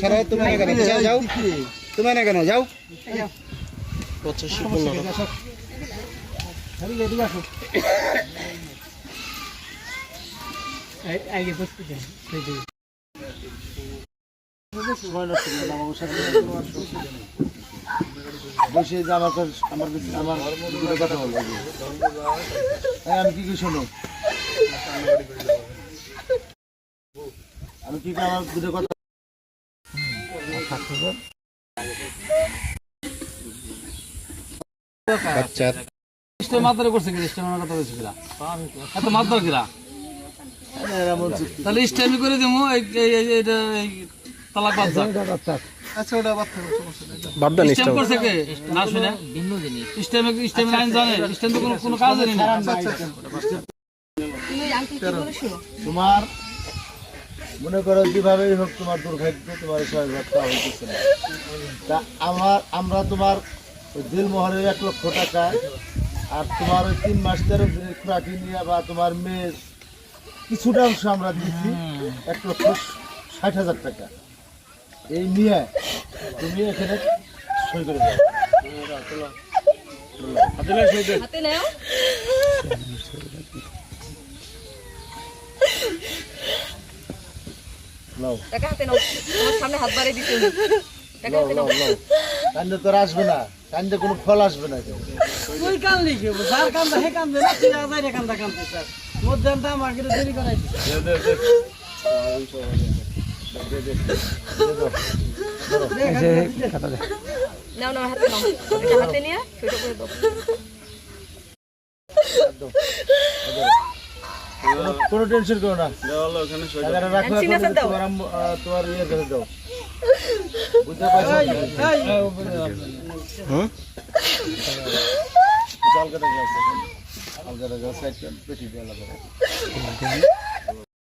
সরো তুমি না কেন যাও যাও। তুমি না কেন যাও। পঁচাশি পনেরো বসে যে আমার আমার আমার দুটো কথা বলব আমি কি কি শোনো? আমি কি কি আমার দুটো কথা বাচ্চার করছে কি? কথা এত কিরা? করে দিমু বাদ বাদ দেন করছে কে? না শুনে। ভিন্ন জিনিস জানে। তো কোনো কোনো কাজ জানি না তোমার মনে করো যেভাবেই হোক তোমার দুর্ভাগ্য তোমার ঘরটা হইতেছে না। তা আমার আমরা তোমার ওই দিলমোহরের এক লক্ষ টাকা আর তোমার ওই তিন মাস তেরো দিনের নিয়ে বা তোমার মেয়ের কিছুটা অংশ আমরা দিচ্ছি এক লক্ষ ষাট হাজার টাকা। এই নিয়ে তুমি এখানে সই করে দাও। হাতে নাও। টাকা হাতে নাও। তোমার সামনে হাত বাড়িয়ে দিতে টাকা হাতে নাও। কান্দে তোর আসবে না। কান্দে কোনো ফল আসবে না তুই কান্দলি কি? যার কান্দা হে কান্দে না তুই আজাই রে কান্দা কান্দে। স্যার মধ্যমটা আমাকে দেরি করাইছিস নাও নাও হাতে নাও। হাতে নিয়ে দাও। কোনো- টেনশন করো না। তোমার ইয়ে করে দাও। বুঝতে পারছ?